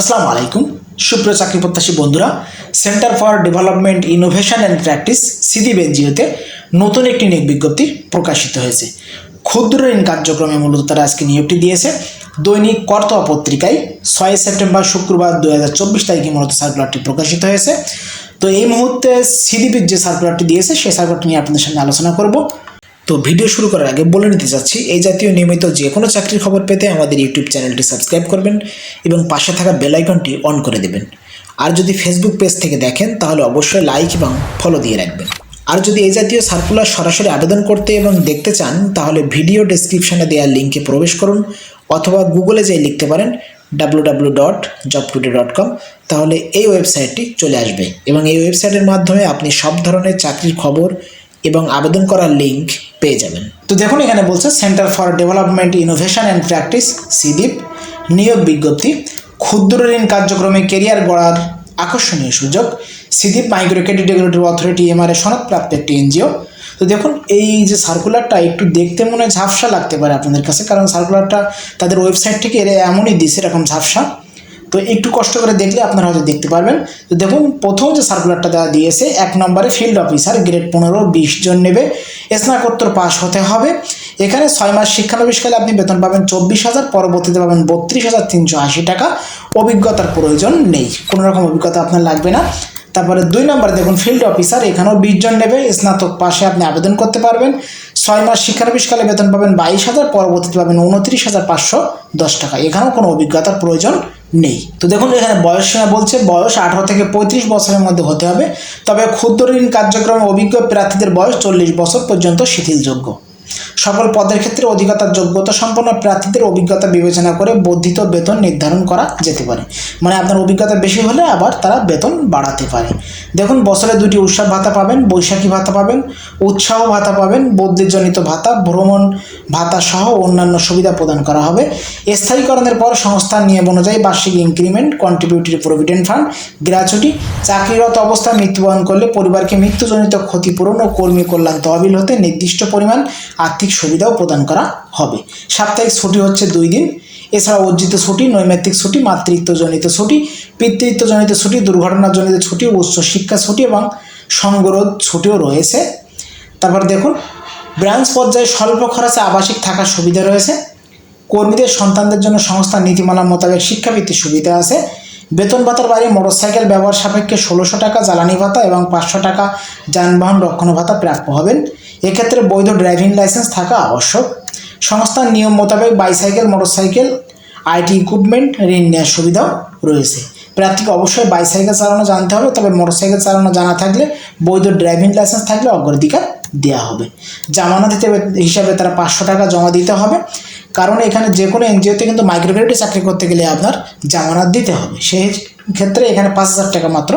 আসসালামু আলাইকুম। সুপ্রিয় চাকরি প্রত্যাশী বন্ধুরা centre for development innovation and practice Sidi বেনজিওতে নতুন একটি নিয়োগ বিজ্ঞপ্তি প্রকাশিত হয়েছে। ক্ষুদ্র ঋণ কার্যক্রমে মূলত তারা আজকে নিয়োগটি দিয়েছে। দৈনিক কর্তব্য পত্রিকায় ছয় সেপ্টেম্বর শুক্রবার দু হাজার চব্বিশ তারিখে মূলত সার্কুলারটি প্রকাশিত হয়েছে। তো এই মুহূর্তে সিডিবির যে সার্কুলারটি দিয়েছে, সেই সার্কুলারটি নিয়ে আপনাদের সামনে আলোচনা করব। তো ভিডিও শুরু করার আগে বলে নিতে চাচ্ছি, এই জাতীয় নিয়মিত যে কোনো চাকরির খবর পেতে আমাদের ইউটিউব চ্যানেলটি সাবস্ক্রাইব করবেন এবং পাশে থাকা বেল আইকনটি অন করে দেবেন। আর যদি ফেসবুক পেজ থেকে দেখেন, তাহলে অবশ্যই লাইক এবং ফলো দিয়ে রাখবেন। আর যদি এই জাতীয় সার্কুলার সরাসরি আবেদন করতে এবং দেখতে চান, তাহলে ভিডিও ডেসক্রিপশনে দেওয়া লিঙ্কে প্রবেশ করুন অথবা গুগলে যেয়ে লিখতে পারেন W W dot job today dot com তাহলে এই ওয়েবসাইটটি চলে আসবে। এবং এই ওয়েবসাইটের মাধ্যমে আপনি সব ধরনের চাকরির খবর এবং আবেদন করার লিঙ্ক পেয়ে যাবেন। তো দেখুন, এখানে বলছে centre for development innovation and practice সিডিপ নিয়োগ বিজ্ঞপ্তি, ক্ষুদ্র ঋণ কার্যক্রমে কেরিয়ার গড়ার আকর্ষণীয় সুযোগ সিডিপ micro credit regulatory authority MRA সনদপ্রাপ্ত একটি এনজিও তো দেখুন, এই যে সার্কুলারটা একটু দেখতে মনে ঝাপসা লাগতে পারে আপনাদের কাছে, কারণ সার্কুলারটা তাদের ওয়েবসাইট থেকে এরা এমনই দিছে, এরকম ঝাপসা। তো একটু কষ্ট করে দেখলে আপনারা হয়তো দেখতে পারবেন। তো দেখুন, প্রথম যে সার্কুলারটা দেওয়া দিয়েছে, এক নম্বরে ফিল্ড অফিসার গ্রেড পনেরো, বিশ জন নেবে। স্নাতকোত্তর পাস হতে হবে। এখানে ছয় মাস শিক্ষানবিশকালে আপনি বেতন পাবেন চব্বিশ হাজার, পরবর্তীতে পাবেন বত্রিশ হাজার তিনশো আশি টাকা। অভিজ্ঞতার প্রয়োজন নেই, কোনো রকম অভিজ্ঞতা আপনার লাগবে না। তারপরে দুই নম্বরে দেখুন ফিল্ড অফিসার এখানেও বিশ জন নেবে। স্নাতক পাশে আপনি আবেদন করতে পারবেন। ছয় মাস শিক্ষানবিশকালে বেতন পাবেন বাইশ হাজার, পরবর্তীতে পাবেন উনত্রিশ হাজার পাঁচশো দশ টাকা। এখানেও কোনো অভিজ্ঞতার প্রয়োজন নেই। তো দেখুন, এখানে বয়স সীমা বলছে, বয়স আঠারো থেকে পঁয়ত্রিশ বছরের মধ্যে হতে হবে। তবে ক্ষুদ্র ঋণ কার্যক্রমে অভিজ্ঞ প্রার্থীদের বয়স চল্লিশ বছর পর্যন্ত শিথিলযোগ্য। সকল পদের ক্ষেত্রে অধিকতার যোগ্যতা সম্পন্ন প্রার্থীদের অভিজ্ঞতা বিবেচনা করে বর্ধিত বেতন নির্ধারণ করা যেতে পারে। মানে আপনার অভিজ্ঞতা বেশি হলে আবার তারা বেতন বাড়াতে পারে। দেখুন, বছরে দুটি উৎসব ভাতা পাবেন, বৈশাখী ভাতা পাবেন, উৎসাহ ভাতা পাবেন বদলিজনিত ভাতা, ভ্রমণ ভাতা সহ অন্যান্য সুবিধা প্রদান করা হবে। স্থায়ীকরণের পর সংস্থার নিয়ম অনুযায়ী বার্ষিক increment contributory provident fund gratuity চাকরিরত অবস্থায় মৃত্যুবরণ করলে পরিবারকে মৃত্যুজনিত ক্ষতিপূরণ ও কর্মী কল্যাণ তহবিল হতে নির্দিষ্ট পরিমাণ আর্থিক সুবিধাও প্রদান করা হবে। সাপ্তাহিক ছুটি হচ্ছে দুই দিন। এছাড়া অর্জিত ছুটি, নৈমিত্তিক ছুটি, মাতৃত্বজনিত ছুটি, পিতৃত্বজনিত ছুটি, দুর্ঘটনাজনিত ছুটি, উচ্চ শিক্ষা ছুটি এবং সংগরোধ ছুটিও রয়েছে। তারপর দেখুন, ব্রাঞ্চ পর্যায়ে স্বল্প খরচে আবাসিক থাকার সুবিধা রয়েছে। কর্মীদের সন্তানদের জন্য সংস্থার নীতিমালা মোতাবেক শিক্ষাবৃত্তির সুবিধা আছে। বেতন ভাতার বাইরে মোটরসাইকেল ব্যবহার সাপেক্ষে ষোলোশো টাকা, জ্বালানি ভাতা এবং পাঁচশো টাকা যানবাহন রক্ষণ ভাতা প্রাপ্য হবেন। এক্ষেত্রে বৈধ ড্রাইভিং লাইসেন্স থাকা আবশ্যক। সংস্থার নিয়ম মোতাবেক বাইসাইকেল, মোটরসাইকেল আইটি ইকুইপমেন্ট, ঋণ নেওয়ার সুবিধাও রয়েছে। প্রার্থীকে অবশ্যই বাইসাইকেল চালানো জানতে হবে, তবে মোটরসাইকেল চালানো জানা থাকলে বৈধ ড্রাইভিং লাইসেন্স থাকলে অগ্রাধিকার দেওয়া হবে। জামানত হিসেবে, হিসাবে তারা পাঁচশো টাকা জমা দিতে হবে। কারণ এখানে যে কোনো এনজিওতে কিন্তু মাইক্রোক্রেডিটে চাকরি করতে গেলে আপনার জামানত দিতে হবে। সেই ক্ষেত্রে এখানে পাঁচ হাজার টাকা মাত্র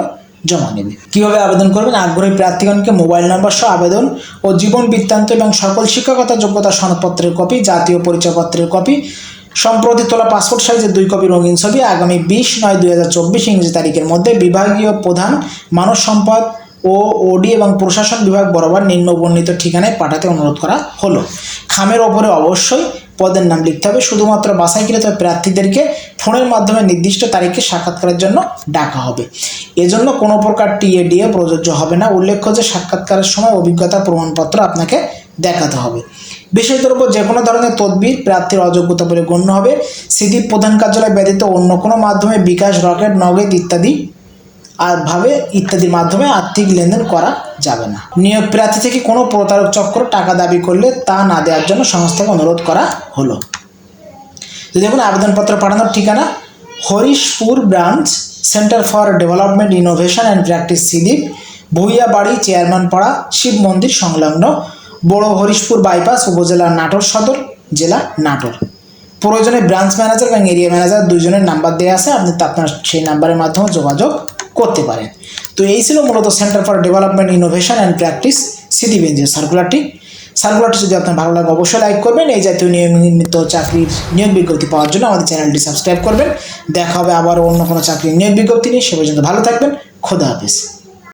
জমা নেবে। কীভাবে আবেদন করবেন? আগ্রহী প্রার্থীগণকে মোবাইল নম্বর সহ আবেদন ও জীবন বৃত্তান্ত এবং সকল শিক্ষকতা যোগ্যতা সনদপত্রের কপি, জাতীয় পরিচয়পত্রের কপি, সম্প্রতি তোলা পাসপোর্ট সাইজের দুই কপি রঙিন ছবি, আগামী বিশ নয় দুই হাজার চব্বিশ ইংরেজি তারিখের মধ্যে বিভাগীয় প্রধান মানব সম্পদ ও ওডি এবং প্রশাসন বিভাগ বরাবর নিম্ন বর্ণিত ঠিকানায় পাঠাতে অনুরোধ করা হলো। খামের ওপরে অবশ্যই পদের নাম লিখতে হবে। শুধুমাত্র বাছাইকৃত প্রার্থীদেরকে ফোনের মাধ্যমে নির্দিষ্ট তারিখে সাক্ষাৎকারের জন্য ডাকা হবে। এজন্য কোনো প্রকার টিএডিএ প্রযোজ্য হবে না। উল্লেখ্য যে সাক্ষাৎকারের সময় অভিজ্ঞতা প্রমাণপত্র আপনাকে দেখাতে হবে। বিষয়টির উপর যে কোনো ধরনের তদবির, প্রার্থীর অযোগ্যতা বলে গণ্য হবে। সিটি প্রধান কার্যালয় ব্যতীত অন্য কোনো মাধ্যমে বিকাশ, রকেট নগদ ইত্যাদি আর ভাবে ইত্যাদির মাধ্যমে আর্থিক লেনদেন করা যাবে না। নিয়োগ প্রার্থী থেকে কোনো প্রতারক চক্র টাকা দাবি করলে তা না দেওয়ার জন্য সংস্থাকে অনুরোধ করা হলো। দেখুন, আবেদনপত্র পাঠানোর ঠিকানা Harishpur branch centre for development, innovation and practice সিদ্বীপ, Bhuiyabari chairman পাড়া শিব মন্দির সংলগ্ন বড় হরিশপুর বাইপাস, উপজেলা নাটোর সদর, জেলা নাটোর। প্রয়োজনে ব্রাঞ্চ ম্যানেজার এবং এরিয়া ম্যানেজার দুজনের নাম্বার দেওয়া আছে। আপনি আপনার সেই নাম্বারের মাধ্যমে যোগাযোগ করতে পারেন। তো এই ছিল মূলত centre for development innovation and practice city বেঞ্জের সার্কুলারটি সার্কুলারটি যদি আপনার ভালো লাগে অবশ্যই লাইক করবেন। এই জাতীয় নিয়মিত চাকরির নিয়োগ বিজ্ঞপ্তি পাওয়ার জন্য আমাদের চ্যানেলটি সাবস্ক্রাইব করবেন। দেখা হবে আবার অন্য কোনো চাকরির নিয়োগ বিজ্ঞপ্তি নিয়ে। সে পর্যন্ত ভালো থাকবেন। খোদা হাফিজ।